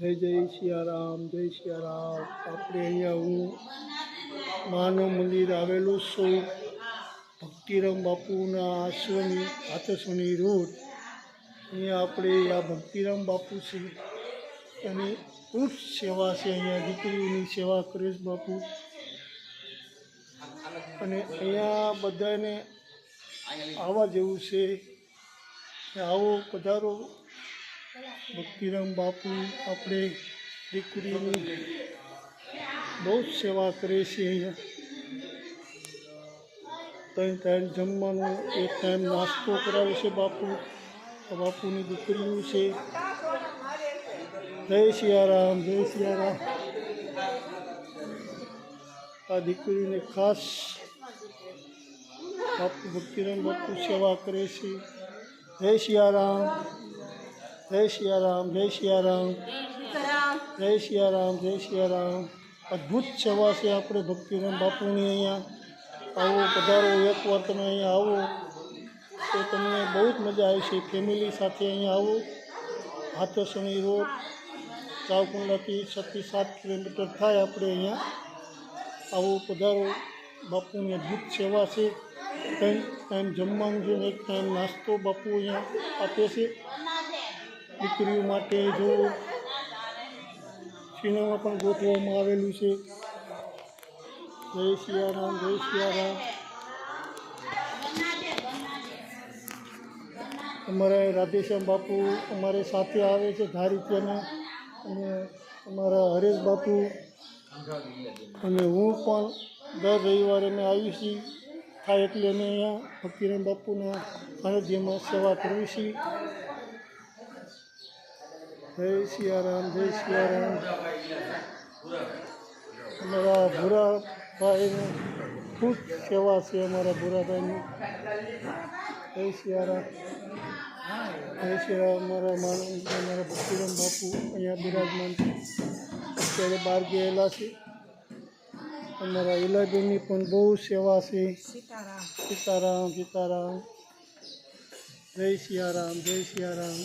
જય જય સિયારામ જય સિયારામ આપણે અહીંયા હું માનવ મંદિર આવેલું છું. ભક્તિરામ બાપુના આશ્રમ હાથસણી રોડ. અહીંયા આપણે આ ભક્તિરામ બાપુ છે. એની ઉચ્ચ સેવા છે અહીંયા, દીકરીઓની સેવા કરે બાપુ. અને અહીંયા બધાને આવવા જેવું છે. આવો પધારો. ભક્તિરામ બાપુ આપણે દીકરીની બહુ જ સેવા કરે છે અહીંયા. ત્રણ ટાઈમ જમવાનું, એક ટાઈમ નાસ્તો કરાવે છે બાપુ. આ બાપુની દીકરીઓ છે. જય સિયારામ જય સિયારામ આ દીકરીને ખાસ બાપુ ભક્તિરામ બાપુ સેવા કરે છે. જય સિયારામ જય સિયારામ જય સિયારામ જય સિયારામ જય સિયારામ અદ્ભુત સેવા છે આપણે ભક્તિરામ બાપુની અહીંયા. આવો પધારો, એકવાર તમે અહીંયા આવો. તો તમને બહુ જ મજા આવશે. ફેમિલી સાથે અહીંયા આવો. હાથસણી રોડ ચાવકુંડાથી છથી સાત કિલોમીટર થાય આપણે અહીંયા. આવો પધારો. બાપુની અદ્ભુત સેવા છે. ત્રણ ટાઈમ જમવાનું છે એક ટાઈમ નાસ્તો બાપુ અહીંયા આપે છે. દીકરીઓ માટે જો સિનેમા પણ ગોઠવવામાં આવેલું છે. જય સિયારામ જય સિયારામ અમારા રાધેશ્યામ બાપુ અમારે સાથે આવે છે ધારીત્યના અને અમારા હરેશ બાપુ. અને હું પણ દર રવિવારે અમે આવી છીએ. થાય એટલે અમે અહીંયા ફકીરામ બાપુના સાનિધ્યમાં સેવા કરવી છીએ. જય સિયારામ જય સિયારામ. અમારા ભૂરાભાઈની ખૂબ સેવા છે અમારા ભૂરાભાઈની. જય સિયારામ. જય સિયારામ, અમારા માનવ અમારા ભક્તિરામ બાપુ અહીંયા બિરાજમાન અત્યારે બહાર ગયેલા છે. અમારા ઇલાબેનની પણ બહુ સેવા છે. સીતારામ સીતારામ. જય સિયારામ જય સિયારામ.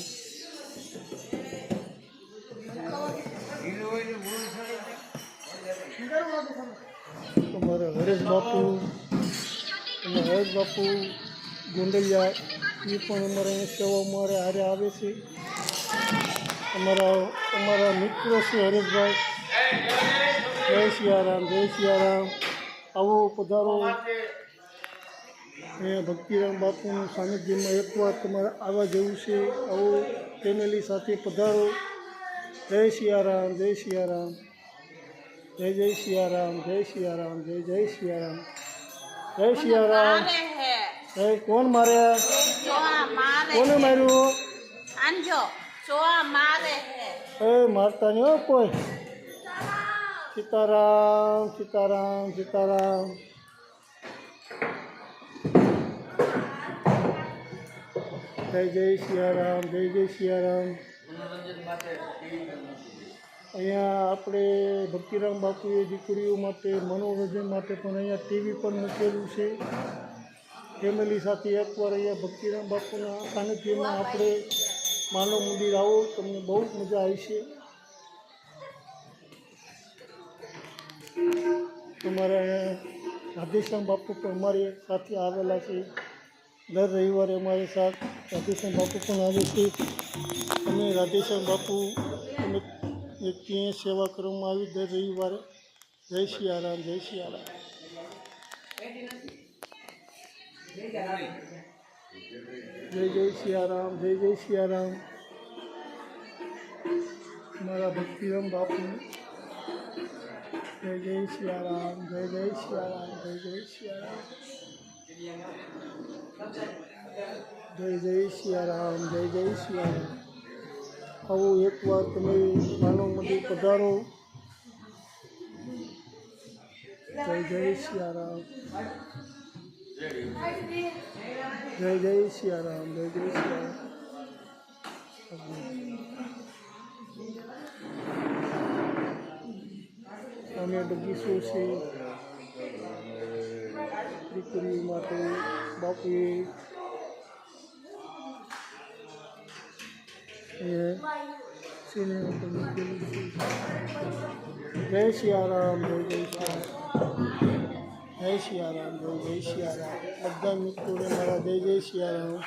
અમારા હરેશ બાપુ અને હરેશ બાપુ ગોંડલિયા, એ પણ અમારા અહીંયા સેવા અમારે હારે આવે છે. અમારા અમારા મિત્ર છે હરેશભાઈ. જય સિયારામ જય સિયારામ. આવો પધારો. અહીંયા ભક્તિરામ બાપુનું સાનિધ્યમાં એકવાર તમારે આવવા જેવું છે. આવો ફેમિલી સાથે પધારો. જય સિયારામ જય સિયારામ. જય જય સિયારામ જય સિયારામ જય જય સિયારામ જય સિયારામ જય કોણ મારે? કોને માર્યું? આંજો જોવા મારે એ મારતા નહીં હો કોઈ. સીતારામ સીતારામ સીતારામ. જય જય સિયારામ જય જય સિયારામ અહીંયા આપણે ભક્તિરામ બાપુએ દીકરીઓ માટે, મનોરંજન માટે પણ અહીંયા ટીવી પણ મૂકેલું છે. ફેમિલી સાથે એકવાર અહીંયા ભક્તિરામ બાપુના સાનિધ્યમાં આપણે માનવ મંદિર આવો, તમને બહુ જ મજા આવશે. તમારા રાધેશ્યામ બાપુ પણ અમારી સાથે આવેલા છે. દર રવિવારે અમારી સાથે રાધેશ્યામ બાપુ પણ આવે છે. અમે રાધેશ્યામ બાપુ, અમે વ્યક્તિએ સેવા કરવામાં આવી દર રવિવારે. જય સિયારામ જય સિયારામ જય જય સિયારામ જય જય સિયારામ મારા ભક્તિરામ બાપુ. જય જય સિયારામ જય જય સિયારામ જય જય સિયારામ જય જય સિયારામ જય જય સિયારામ આવો એકવાર તમે માનવ મંદિર પધારો. જય જય સિયારામ. જય જય સિયારામ, જય જય સિયારામ. સામે બગીચો છે? દીકરીઓ માટે બાપુએ તુલસીને ઉપર મૂકેલું છે જય સિયારામ जय જય સિયારામ જય સિયારામ જય જય સિયારામ બધા મિત્રોને મારા જય જય સિયારામ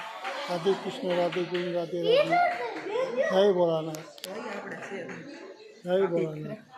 રાધે કૃષ્ણ રાધે ગોવિંદ રાધે રાધે જય ભોળાનાથ જય ભોળાનાથ